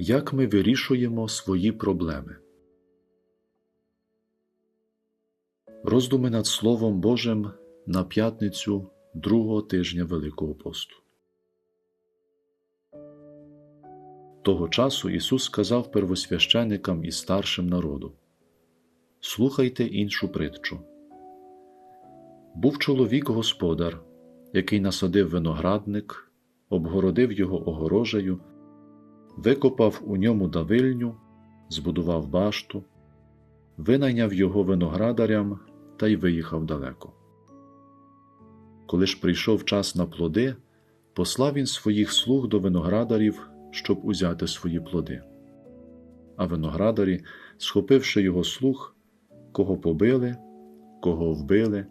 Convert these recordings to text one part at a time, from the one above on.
як ми вирішуємо свої проблеми. Роздуми над Словом Божим на п'ятницю другого тижня Великого посту. Того часу Ісус сказав первосвященикам і старшим народу Слухайте іншу притчу. Був чоловік господар, який насадив виноградник, обгородив його огорожею, викопав у ньому давильню, збудував башту, винайняв його виноградарям та й виїхав далеко. Коли ж прийшов час на плоди, послав він своїх слуг до виноградарів, щоб узяти свої плоди. А виноградарі, схопивши його слуг, кого побили, кого вбили,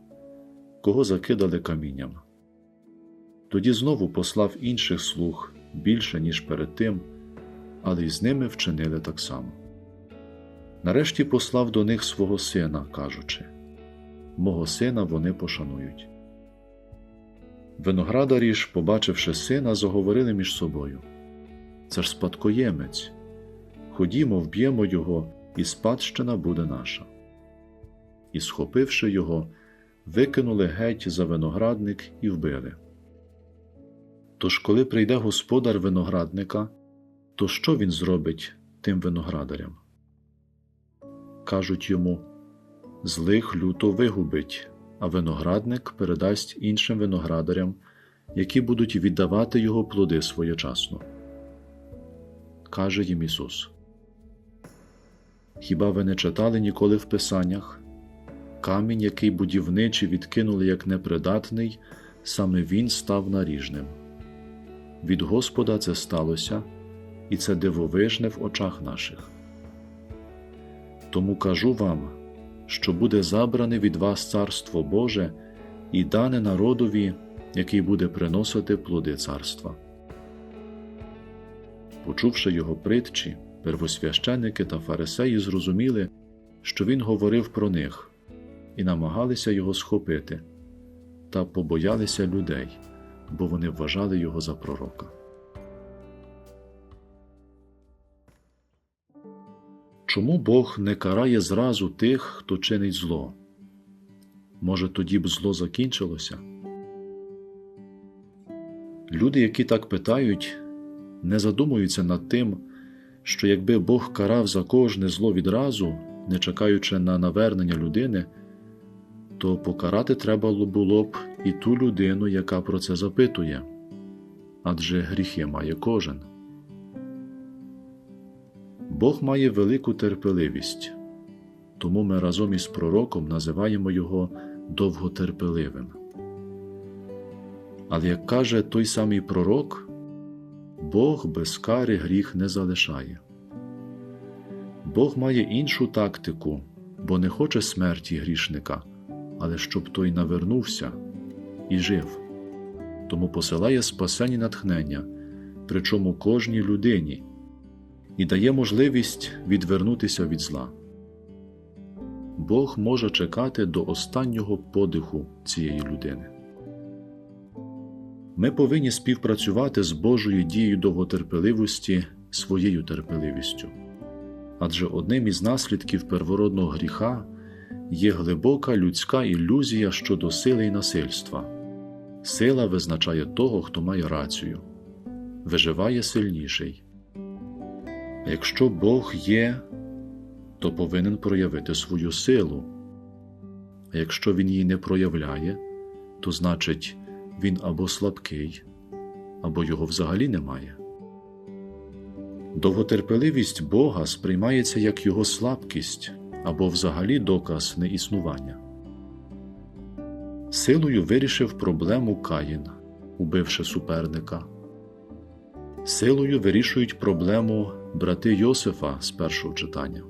кого закидали камінням. Тоді знову послав інших слуг більше, ніж перед тим, але й з ними вчинили так само. Нарешті послав до них свого сина, кажучи Мого сина вони пошанують. Виноградарі ж, побачивши сина, заговорили між собою Це ж спадкоємець. Ходімо, вб'ємо його, і спадщина буде наша. І, схопивши його, викинули геть за виноградник і вбили. Тож, коли прийде господар виноградника, то що він зробить тим виноградарям? Кажуть йому злих люто вигубить, а виноградник передасть іншим виноградарям, які будуть віддавати його плоди своєчасно. Каже їм Ісус. Хіба ви не читали ніколи в Писаннях? Камінь, який будівничі відкинули як непридатний, саме він став наріжним. Від Господа це сталося, і це дивовижне в очах наших. Тому кажу вам, що буде забране від вас Царство Боже і дане народові, який буде приносити плоди царства. Почувши його притчі, первосвященники та фарисеї зрозуміли, що він говорив про них, і намагалися його схопити, та побоялися людей, бо вони вважали його за пророка. Чому Бог не карає зразу тих, хто чинить зло? Може, тоді б зло закінчилося? Люди, які так питають, не задумуються над тим, що якби Бог карав за кожне зло відразу, не чекаючи на навернення людини, то покарати треба було б і ту людину, яка про це запитує адже гріхи має кожен. Бог має велику терпеливість, тому ми разом із пророком називаємо його довготерпеливим. Але як каже той самий пророк, Бог без кари гріх не залишає. Бог має іншу тактику, бо не хоче смерті грішника, але щоб той навернувся і жив, тому посилає спасені натхнення, причому кожній людині і дає можливість відвернутися від зла. Бог може чекати до останнього подиху цієї людини. Ми повинні співпрацювати з Божою дією довготерпеливості своєю терпеливістю, адже одним із наслідків первородного гріха є глибока людська ілюзія щодо сили і насильства. Сила визначає того, хто має рацію, виживає сильніший. Якщо Бог є, то повинен проявити свою силу. А якщо Він її не проявляє, то значить він або слабкий, або його взагалі немає. Довготерпеливість Бога сприймається як його слабкість або взагалі доказ неіснування. Силою вирішив проблему Каїн, убивши суперника. Силою вирішують проблему брати Йосифа з першого читання.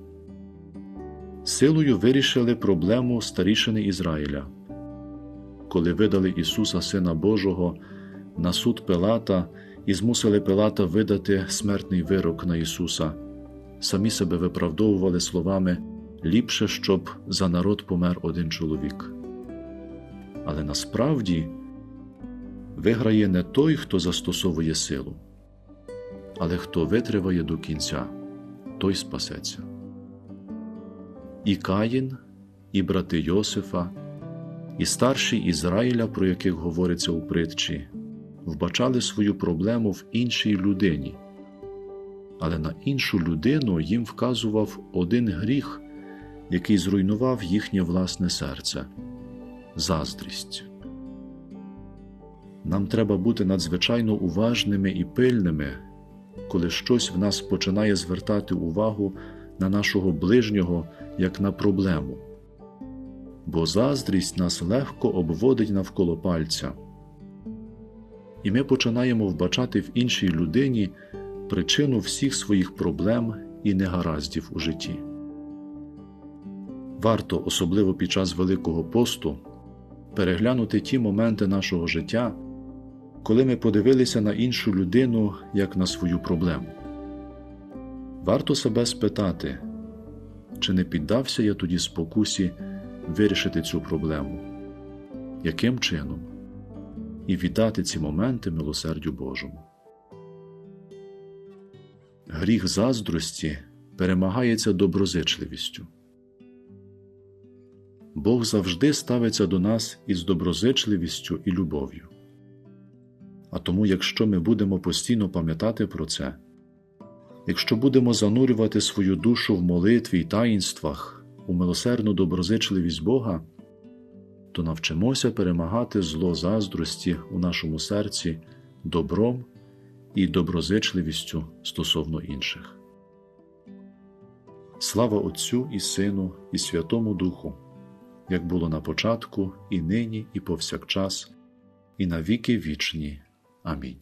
Силою вирішили проблему старішини Ізраїля, коли видали Ісуса Сина Божого на суд Пилата і змусили Пилата видати смертний вирок на Ісуса, самі себе виправдовували словами ліпше, щоб за народ помер один чоловік. Але насправді виграє не той, хто застосовує силу але хто витриває до кінця, той спасеться. І Каїн, і брати Йосифа, і старші Ізраїля, про яких говориться у притчі, вбачали свою проблему в іншій людині, але на іншу людину їм вказував один гріх, який зруйнував їхнє власне серце заздрість. Нам треба бути надзвичайно уважними і пильними, коли щось в нас починає звертати увагу на нашого ближнього як на проблему, бо заздрість нас легко обводить навколо пальця, і ми починаємо вбачати в іншій людині причину всіх своїх проблем і негараздів у житті. Варто, особливо під час Великого посту, переглянути ті моменти нашого життя, коли ми подивилися на іншу людину як на свою проблему. Варто себе спитати, чи не піддався я тоді спокусі вирішити цю проблему, яким чином, і віддати ці моменти милосердю Божому. Гріх заздрості перемагається доброзичливістю. Бог завжди ставиться до нас із доброзичливістю і любов'ю. Тому, якщо ми будемо постійно пам'ятати про це, якщо будемо занурювати свою душу в молитві й таїнствах у милосердну доброзичливість Бога, то навчимося перемагати зло заздрості у нашому серці добром і доброзичливістю стосовно інших. Слава Отцю і Сину, і Святому Духу, як було на початку, і нині, і повсякчас, і на віки вічні. Амінь.